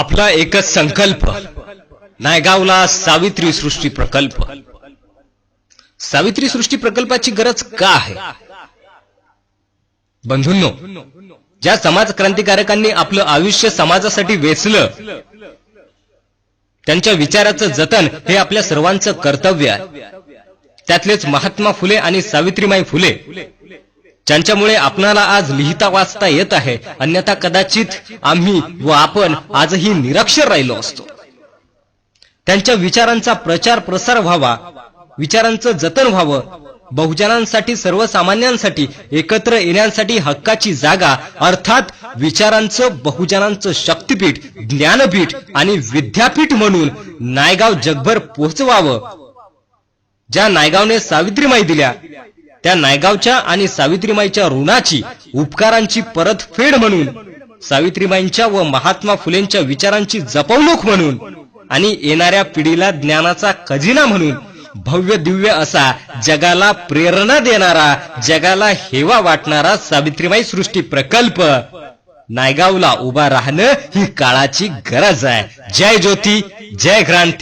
आपला एकच संकल्प. नायगावला सावित्री सृष्टी प्रकल्प. सावित्री सृष्टी प्रकल्पाची गरज का आहे? बंधूंनो ज्या समाज क्रांतिकारकांनी आपलं आयुष्य समाजासाठी वेचलं त्यांच्या विचाराचं जतन हे आपल्या सर्वांचं कर्तव्य आहे. त्यातलेच महात्मा फुले आणि सावित्रीमाई फुले ज्यांच्यामुळे आपणाला आज लिहिता वाचता येत आहे अन्यथा कदाचित आम्ही व आपण आजही निरक्षर राहिलो असतो. त्यांच्या विचारांचा प्रचार प्रसार व्हावा विचारांचं जतन व्हावं बहुजनांसाठी सर्वसामान्यांसाठी एकत्र येण्यासाठी हक्काची जागा अर्थात विचारांचं बहुजनांचं शक्तीपीठ ज्ञानपीठ आणि विद्यापीठ म्हणून नायगाव जगभर पोहोचवावं. ज्या नायगावने सावित्रीमाई दिल्या त्या नायगावच्या आणि सावित्रीमाईच्या ऋणाची उपकारांची परतफेड म्हणून सावित्रीमाईंच्या व महात्मा फुलेंच्या विचारांची जपवणूक म्हणून आणि येणाऱ्या पिढीला ज्ञानाचा खजिना म्हणून भव्य दिव्य असा जगाला प्रेरणा देणारा जगाला हेवा वाटणारा सावित्रीमाई सृष्टी प्रकल्प नायगावला उभा राहणं ही काळाची गरज आहे. जय ज्योती जय क्रांती.